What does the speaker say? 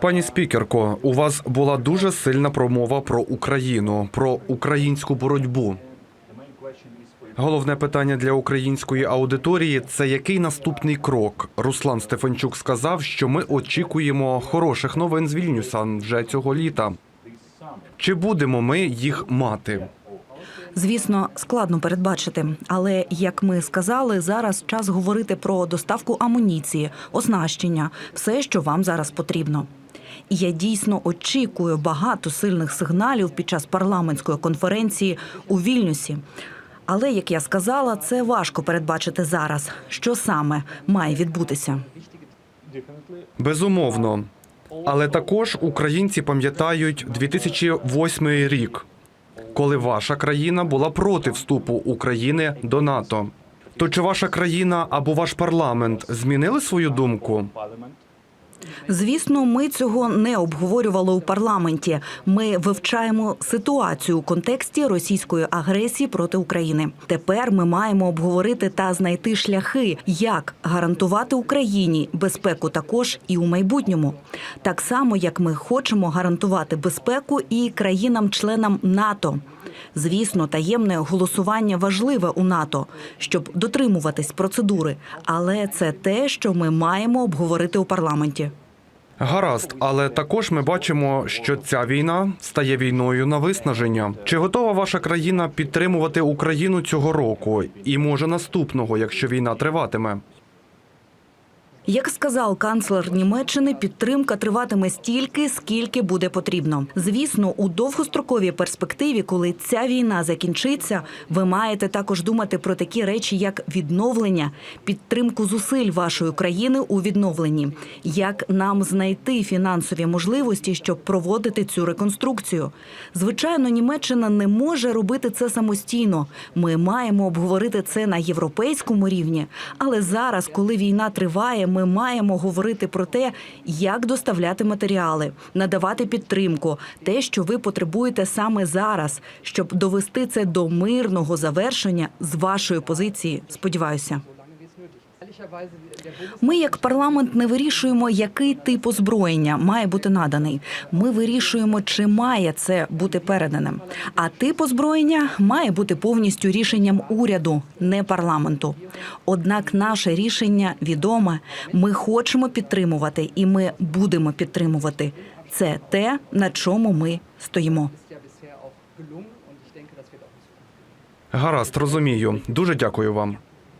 Пані спікерко, у вас була дуже сильна промова про Україну, про українську боротьбу. Головне питання для української аудиторії це який наступний крок. Руслан Стефанчук сказав, що ми очікуємо хороших новин з Вільнюса вже цього літа. Чи будемо ми їх мати? Звісно, складно передбачити, але як ми сказали, зараз час говорити про доставку амуніції, оснащення, все, що вам зараз потрібно. Я дійсно очікую багато сильних сигналів під час парламентської конференції у Вільнюсі. Але як я сказала, це важко передбачити зараз, що саме має відбутися. Безумовно. Але також українці пам'ятають 2008 рік, коли ваша країна була проти вступу України до НАТО. То чи ваша країна або ваш парламент змінили свою думку? Звісно, ми цього не обговорювали у парламенті. Ми вивчаємо ситуацію у контексті російської агресії проти України. Тепер ми маємо обговорити та знайти шляхи, як гарантувати Україні безпеку також і у майбутньому, так само як ми хочемо гарантувати безпеку і країнам-членам НАТО. Звісно, таємне голосування важливе у НАТО, щоб дотримуватись процедури, але це те, що ми маємо обговорити у парламенті. Гаразд, але також ми бачимо, що ця війна стає війною на виснаження. Чи готова ваша країна підтримувати Україну цього року і може наступного, якщо війна триватиме? Як сказав канцлер Німеччини, підтримка триватиме стільки, скільки буде потрібно. Звісно, у довгостроковій перспективі, коли ця війна закінчиться, ви маєте також думати про такі речі, як відновлення, підтримку зусиль вашої країни у відновленні, як нам знайти фінансові можливості, щоб проводити цю реконструкцію. Звичайно, Німеччина не може робити це самостійно. Ми маємо обговорити це на європейському рівні. Але зараз, коли війна триває, ми маємо говорити про те, як доставляти матеріали, надавати підтримку, те, що ви потребуєте саме зараз, щоб довести це до мирного завершення з вашої позиції. Сподіваюся. Ми, як парламент, не вирішуємо, який тип озброєння має бути наданий. Ми вирішуємо, чи має це бути переданим. А тип озброєння має бути повністю рішенням уряду, не парламенту. Однак наше рішення відоме. Ми хочемо підтримувати, і ми будемо підтримувати. Це те, на чому ми стоїмо. Гаразд, розумію. Дуже дякую вам.